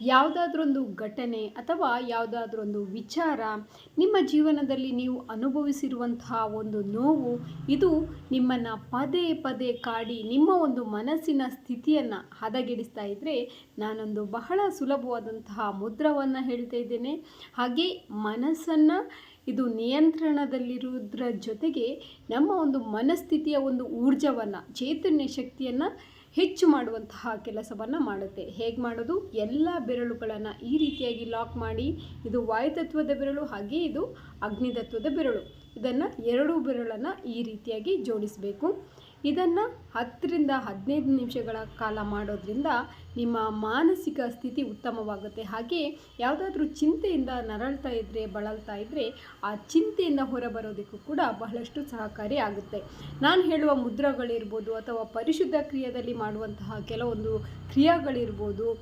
ಯಾವುದಾದ್ರೊಂದು ಘಟನೆ ಅಥವಾ ಯಾವುದಾದ್ರೊಂದು ವಿಚಾರ ನಿಮ್ಮ ಜೀವನದಲ್ಲಿ ನೀವು ಅನುಭವಿಸಿರುವಂತಹ ಒಂದು ನೋವು, ಇದು ನಿಮ್ಮನ್ನು ಪದೇ ಪದೇ ಕಾಡಿ ನಿಮ್ಮ ಒಂದು ಮನಸ್ಸಿನ ಸ್ಥಿತಿಯನ್ನು ಹದಗೆಡಿಸ್ತಾ ಇದ್ದರೆ ನಾನೊಂದು ಬಹಳ ಸುಲಭವಾದಂತಹ ಮುದ್ರವನ್ನು ಹೇಳ್ತಾ ಇದ್ದೇನೆ. ಹಾಗೆ ಮನಸ್ಸನ್ನು ಇದು ನಿಯಂತ್ರಣದಲ್ಲಿರುವುದರ ಜೊತೆಗೆ ನಮ್ಮ ಒಂದು ಮನಸ್ಥಿತಿಯ ಒಂದು ಊರ್ಜವನ್ನು, ಚೈತನ್ಯ ಶಕ್ತಿಯನ್ನು ಹೆಚ್ಚು ಮಾಡುವಂತಹ ಕೆಲಸವನ್ನು ಮಾಡುತ್ತೆ. ಹೇಗೆ ಮಾಡೋದು? ಎಲ್ಲ ಬೆರಳುಗಳನ್ನು ಈ ರೀತಿಯಾಗಿ ಲಾಕ್ ಮಾಡಿ, ಇದು ವಾಯುತತ್ವದ ಬೆರಳು, ಹಾಗೆ ಇದು ಅಗ್ನಿತತ್ವದ ಬೆರಳು. ಇದನ್ನು ಎರಡೂ ಬೆರಳನ್ನು ಈ ರೀತಿಯಾಗಿ ಜೋಡಿಸಬೇಕು. ಇದನ್ನು ಹತ್ತರಿಂದ ಹದಿನೈದು ನಿಮಿಷಗಳ ಕಾಲ ಮಾಡೋದ್ರಿಂದ ನಿಮ್ಮ ಮಾನಸಿಕ ಸ್ಥಿತಿ ಉತ್ತಮವಾಗುತ್ತೆ. ಹಾಗೆ ಯಾವುದಾದ್ರೂ ಚಿಂತೆಯಿಂದ ನರಳ್ತಾ ಇದ್ದರೆ ಬಳಲ್ತಾ ಇದ್ದರೆ ಆ ಚಿಂತೆಯಿಂದ ಹೊರಬರೋದಕ್ಕೂ ಕೂಡ ಬಹಳಷ್ಟು ಸಹಕಾರಿ ಆಗುತ್ತೆ. ನಾನು ಹೇಳುವ ಮುದ್ರಗಳಿರ್ಬೋದು ಅಥವಾ ಪರಿಶುದ್ಧ ಕ್ರಿಯೆಯಲ್ಲಿ ಮಾಡುವಂತಹ ಕೆಲವೊಂದು ಕ್ರಿಯೆಗಳಿರ್ಬೋದು.